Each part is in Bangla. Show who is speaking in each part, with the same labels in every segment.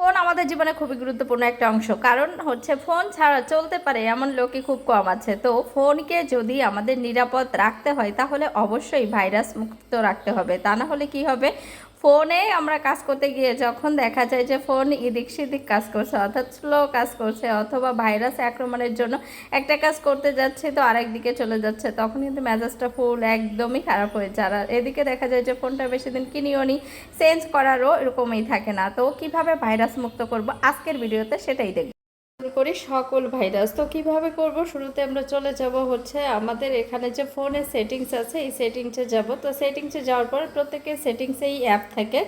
Speaker 1: ফোন আমাদের জীবনে খুবই গুরুত্বপূর্ণ একটা অংশ। কারণ হচ্ছে ফোন ছাড়া চলতে পারে এমন লোকই খুব কম আছে। তো ফোনকে যদি আমাদের নিরাপদ রাখতে হয়, তাহলে অবশ্যই ভাইরাস মুক্ত রাখতে হবে। তা না হলে কি হবে? ফোনে আমরা কাজ করতে গিয়ে যখন দেখা যায় যে ফোন এদিক সেদিক কাজ করছে, অর্থাৎ স্লো কাজ করছে অথবা ভাইরাস আক্রমণের জন্য একটা কাজ করতে যাচ্ছে তো আরেক দিকে চলে যাচ্ছে, তখন কিন্তু মেজাজটা ফুল একদমই খারাপ হয়ে যায়। আর এদিকে দেখা যায় যে ফোনটা বেশি দিন কিনিও নি চেঞ্জ করারও এরকমই থাকে না। তো কীভাবে ভাইরাস মুক্ত করব? আজকের ভিডিওতে সেটাই দেখব। শুরু করি সকল ভাইরাস তো কীভাবে করব? শুরুতে আমরা চলে যাব হচ্ছে আমাদের এখানে যে ফোনে সেটিংস আছে, এই সেটিংসে যাব। তো সেটিংসে যাওয়ার পর প্রত্যেকের সেটিংসে এই অ্যাপ থাকে।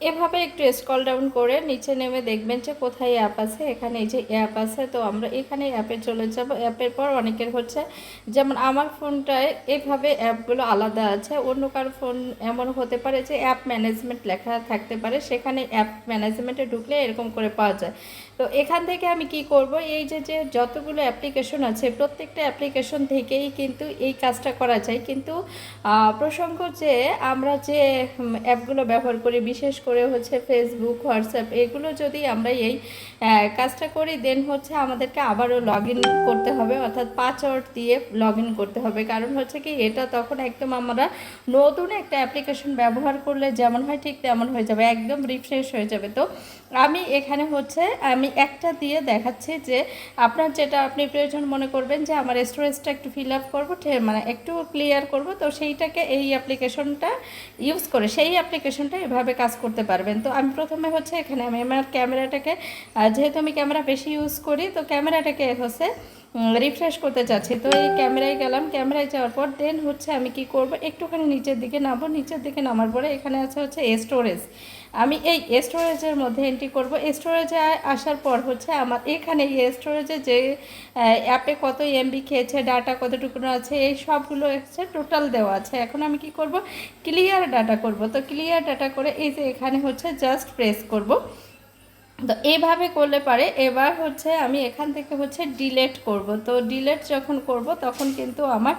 Speaker 1: এভাবে একটু স্কল ডাউন করে নিচে নেমে দেখবেন যে কোথায় অ্যাপ আছে। এখানে এই যে অ্যাপ আছে, তো আমরা এখানে অ্যাপে চলে যাব। অ্যাপের পর অনেকের হচ্ছে, যেমন আমার ফোনটায় এভাবে অ্যাপগুলো আলাদা আছে। অন্য কারও ফোন এমন হতে পারে যে অ্যাপ ম্যানেজমেন্ট লেখা থাকতে পারে। সেখানে অ্যাপ ম্যানেজমেন্টে ঢুকলে এরকম করে পাওয়া যায়। তো এখান থেকে আমি কি করব? এই যে যে যতগুলো অ্যাপ্লিকেশন আছে, প্রত্যেকটা অ্যাপ্লিকেশন থেকেই কিন্তু এই কাজটা করা যায়। কিন্তু প্রসঙ্গ যে আমরা যে অ্যাপগুলো ব্যবহার করি, বিশেষ করে হচ্ছে ফেসবুক হোয়াটসঅ্যাপ এগুলো যদি আমরা এই কাজটা করি দেন হচ্ছে আমাদেরকে আবারও লগ করতে হবে। অর্থাৎ পাসওয়ার্ড দিয়ে লগ করতে হবে। কারণ হচ্ছে কি, এটা তখন একদম আমরা নতুন একটা অ্যাপ্লিকেশন ব্যবহার করলে যেমন হয় ঠিক তেমন হয়ে যাবে, একদম রিফ্রেশ হয়ে যাবে। তো আমি এখানে হচ্ছে, আমি একটা দিয়ে দেখাচ্ছি যে আপনার যেটা আপনি প্রয়োজন মনে করবেন যে আমার স্টোরেজটা একটু ফিল আপ করব মানে একটু ক্লিয়ার করব। তো সেইটাকে এই অ্যাপ্লিকেশনটা ইউজ করে, সেই অ্যাপ্লিকেশনটা এভাবে কাজ করতে পারবেন। তো আমি প্রথমে হচ্ছে এখানে আমি আমার ক্যামেরাটাকে যেহেতু আমি ক্যামেরা বেশি ইউজ করি, তো ক্যামেরাটাকে হচ্ছে রিফ্রেশ করতে চাচ্ছি। তো এই ক্যামেরায় গেলাম। ক্যামেরায় যাওয়ার পর দেন হচ্ছে আমি কি করব? একটুখানি নিচের দিকে নামবো। নিচের দিকে নামার পরে এখানে আছে হচ্ছে স্টোরেজ আমি এই স্টোরেজের মধ্যে এন্ট্রি করব। স্টোরেজে আসার পর হচ্ছে আমার এখানে এই স্টোরেজে যে অ্যাপে কত এমবি খেয়েছে ডাটা কতটুকু আছে, এই সবগুলো হচ্ছে টোটাল দেওয়া আছে। এখন আমি কি করব? ক্লিয়ার ডাটা করব। তো ক্লিয়ার ডাটা করে এই যে এখানে হচ্ছে জাস্ট প্রেস করব। তো এইভাবে করলে পারে। এবার হচ্ছে আমি এখান থেকে হচ্ছে ডিলেট করব। তো ডিলেট যখন করব, তখন কিন্তু আমার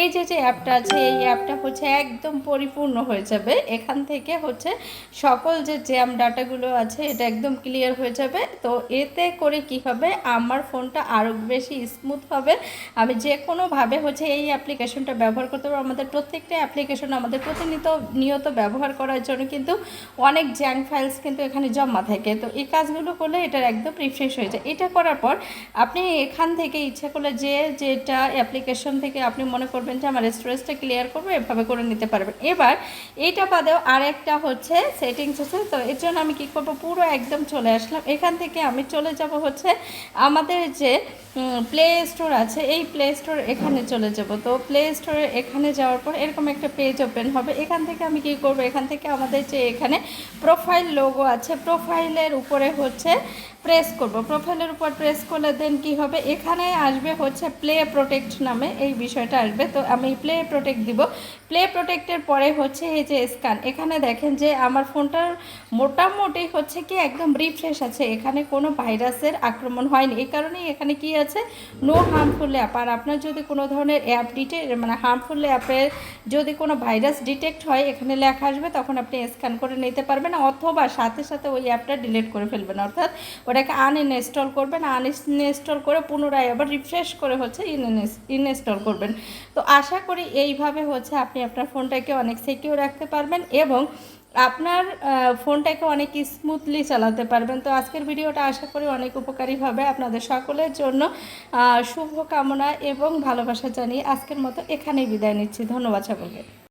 Speaker 1: এই যে যে অ্যাপটা আছে, এই অ্যাপটা হচ্ছে একদম পরিপূর্ণ হয়ে যাবে। এখান থেকে হচ্ছে সকল যে জ্যাম ডাটাগুলো আছে, এটা একদম ক্লিয়ার হয়ে যাবে। তো এতে করে কি হবে? আমার ফোনটা আরও বেশি স্মুথ হবে। আমি যে কোনোভাবে হচ্ছে এই অ্যাপ্লিকেশনটা ব্যবহার করতে পারব। আমাদের প্রত্যেকটা অ্যাপ্লিকেশন আমাদের প্রতিনিয়ত, নিয়ত ব্যবহার করার জন্য কিন্তু অনেক জ্যাং ফাইলস কিন্তু এখানে জমা থাকে। তো এই কাজগুলো করলে এটার একদম রিফ্রেশ হয়ে যায়। এটা করার পর আপনি এখান থেকে ইচ্ছা করলে যে যেটা অ্যাপ্লিকেশন থেকে আপনি মনে করবেন যে আমার স্টোরেজটা ক্লিয়ার করব, এভাবে করে নিতে পারবেন। এবার এইটা বাদেও আরেকটা হচ্ছে সেটিংস আছে। তো এর জন্য আমি কী করব? পুরো একদম চলে আসলাম। এখান থেকে আমি চলে যাব হচ্ছে আমাদের যে প্লে স্টোর আছে, এই প্লে স্টোর এখানে চলে যাব। তো প্লে স্টোরে এখানে যাওয়ার পর এরকম একটা পেজ ওপেন হবে। এখান থেকে আমি কি করব? এখান থেকে আমাদের যে এখানে প্রোফাইল লোগো আছে প্রোফাইলের উপরে হচ্ছে প্রেস করব। প্রোফাইলের উপর প্রেস করলে দেন কি হবে? এখানে আসবে হচ্ছে প্লে প্রোটেক্ট নামে এই বিষয়টা আসবে। তো আমি প্লে প্রোটেক্ট দিব। প্লে প্রোটেক্টের পরে হচ্ছে এই যে স্ক্যান এখানে দেখেন যে আমার ফোনটার মোটামুটি হচ্ছে কি একদম রিফ্রেশ আছে। এখানে কোনো ভাইরাসের আক্রমণ হয়নি। এই কারণেই এখানে কি আছে? নো হার্মফুল অ্যাপ আর আপনার যদি কোনো ধরনের অ্যাপ ডিটে মানে হার্মফুল অ্যাপের যদি কোনো ভাইরাস ডিটেক্ট হয়, এখানে লেখা আসবে, তখন আপনি স্ক্যান করে নিতে পারবেন। অথবা সাথে সাথে ওই অ্যাপটা ডিলিট করে ফেলবেন। অর্থাৎ ওটাকে আনইনস্টল করবেন আনইনস্টল করে পুনরায় আবার রিফ্রেশ করে হচ্ছে ইনস্টল করবেন। তো আশা করি এইভাবে হচ্ছে আপনি আপনার ফোনটাকে অনেক সিকিউর রাখতে পারবেন এবং আপনার ফোনটাকে অনেক স্মুথলি চালাতে পারবেন। তো আজকের ভিডিওটা আশা করি অনেক উপকারী হবে আপনাদের সকলের জন্য। আহ, শুভ কামনা এবং ভালোবাসা জানিয়ে আজকের মতো এখানেই বিদায় নিচ্ছি। ধন্যবাদ সকলকে।